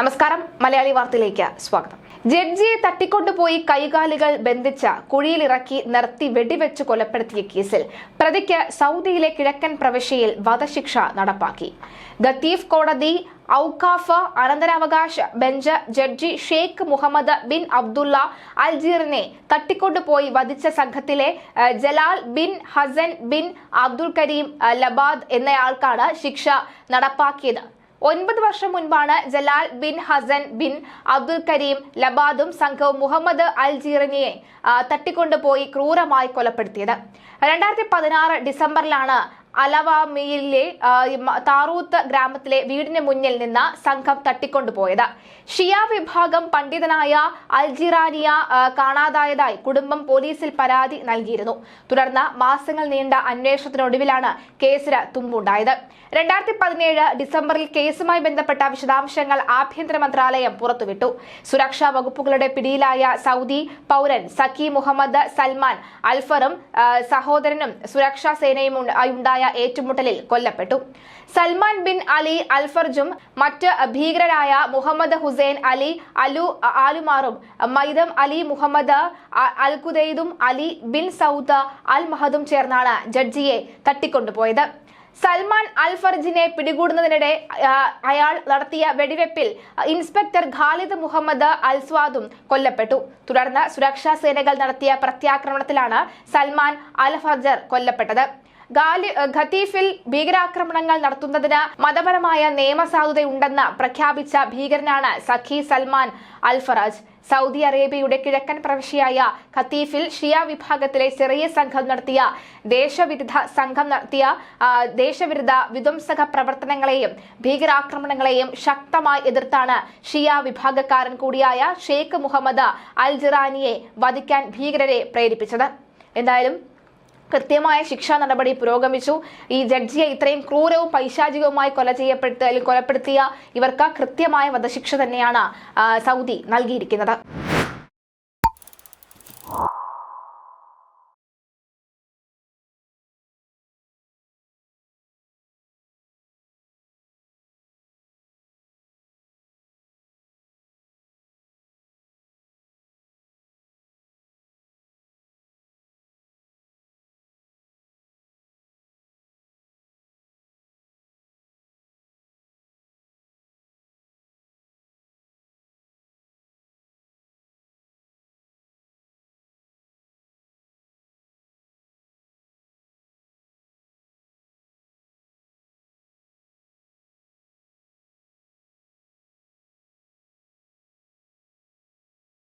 നമസ്കാരം. മലയാളി വാർത്തയിലേക്ക് സ്വാഗതം. ജഡ്ജിയെ തട്ടിക്കൊണ്ടുപോയി കൈകാലുകൾ ബന്ധിച്ച കുഴിയിലിറക്കി നിർത്തി വെടിവെച്ച് കൊലപ്പെടുത്തിയ കേസിൽ പ്രതിക്ക് സൗദിയിലെ കിഴക്കൻ പ്രവിശ്യയിൽ വധശിക്ഷ നടപ്പാക്കി. ഗത്തീഫ് കോടതി ഔക്കാഫ് അനന്തരാവകാശ bench judge Sheikh Muhammad bin Abdullah അൽജീറിനെ തട്ടിക്കൊണ്ടുപോയി വധിച്ച സംഘത്തിലെ Jalal bin Hassan bin Abdul Karim Labad എന്നയാൾക്കാണ് ശിക്ഷ നടപ്പാക്കിയത്. ഒൻപത് വർഷം മുൻപാണ് Jalal bin Hassan bin Abdul Karim ലബാദും സംഘവും മുഹമ്മദ് അൽ തട്ടിക്കൊണ്ടുപോയി ക്രൂരമായി കൊലപ്പെടുത്തിയത്. രണ്ടായിരത്തി പതിനാറ് ഡിസംബറിലാണ് അലവാമിയിലെ താറൂത്ത് ഗ്രാമത്തിലെ വീടിന് മുന്നിൽ നിന്ന് സംഘം തട്ടിക്കൊണ്ടുപോയത്. ഷിയ വിഭാഗം പണ്ഡിതനായ അൽജിറാനിയ കാണാതായതായി കുടുംബം പോലീസിൽ പരാതി നൽകിയിരുന്നു. തുടർന്ന് മാസങ്ങൾ നീണ്ട അന്വേഷണത്തിനൊടുവിലാണ് കേസിന് തുമ്പുണ്ടായത്. രണ്ടായിരത്തി പതിനേഴ് ഡിസംബറിൽ കേസുമായി ബന്ധപ്പെട്ട വിശദാംശങ്ങൾ ആഭ്യന്തര മന്ത്രാലയം പുറത്തുവിട്ടു. സുരക്ഷാ വകുപ്പുകളുടെ പിടിയിലായ സൗദി പൗരൻ സഖി മുഹമ്മദ് സൽമാൻ അൽഫറും സഹോദരനും സുരക്ഷാ സേനയും ഉണ്ട- ഉണ്ടായ ഏറ്റുമുട്ടലിൽ കൊല്ലപ്പെട്ടു. സൽമാൻ ബിൻ അലി അൽഫർജും മറ്റ് ഭീകരരായ മുഹമ്മദ് ഹുസൈൻ അലി അലു ആലുമാറും മൈദം അലി മുഹമ്മദ് അൽകുദൈദും അൽ കുദൈദും അലി ബിൻ സൗദ് അൽ മഹദും ചേർന്നാണ് ജഡ്ജിയെ തട്ടിക്കൊണ്ടുപോയത്. സൽമാൻ അൽഫർജിനെ പിടികൂടുന്നതിനിടെ അയാൾ നടത്തിയ വെടിവെപ്പിൽ ഇൻസ്പെക്ടർ ഖാലിദ് മുഹമ്മദ് അൽസ്വാദും കൊല്ലപ്പെട്ടു. തുടർന്ന് സുരക്ഷാ സേനകൾ നടത്തിയ പ്രത്യാക്രമണത്തിലാണ് സൽമാൻ അൽ ഫർജർ കൊല്ലപ്പെട്ടത്. ഖത്തീഫിൽ ഭീകരാക്രമണങ്ങൾ നടത്തുന്നതിന് മതപരമായ നിയമസാധുതയുണ്ടെന്ന് പ്രഖ്യാപിച്ച ഭീകരനാണ് സഖി സൽമാൻ അൽഫറാജ്. സൗദി അറേബ്യയുടെ കിഴക്കൻ പ്രവിശ്യയായ ഖത്തീഫിൽ ഷിയ വിഭാഗത്തിലെ ചെറിയ സംഘം നടത്തിയ ദേശവിരുദ്ധ സംഘം നടത്തിയ ദേശവിരുദ്ധ വിധ്വംസക പ്രവർത്തനങ്ങളെയും ഭീകരാക്രമണങ്ങളെയും ശക്തമായി എതിർത്താണ് ഷിയ വിഭാഗക്കാരൻ കൂടിയായ ഷെയ്ഖ് മുഹമ്മദ് അൽ ജിറാനിയെ വധിക്കാൻ ഭീകരരെ പ്രേരിപ്പിച്ചത്. എന്തായാലും കൃത്യമായ ശിക്ഷാ നടപടി പുരോഗമിച്ചു. ഈ ജഡ്ജിയെ ഇത്രയും ക്രൂരവും പൈശാചികവുമായി കൊല ചെയ്യപ്പെടുത്ത അല്ലെങ്കിൽ കൊലപ്പെടുത്തിയ ഇവർക്ക് കൃത്യമായ വധശിക്ഷ തന്നെയാണ് സൗദി നൽകിയിരിക്കുന്നത്.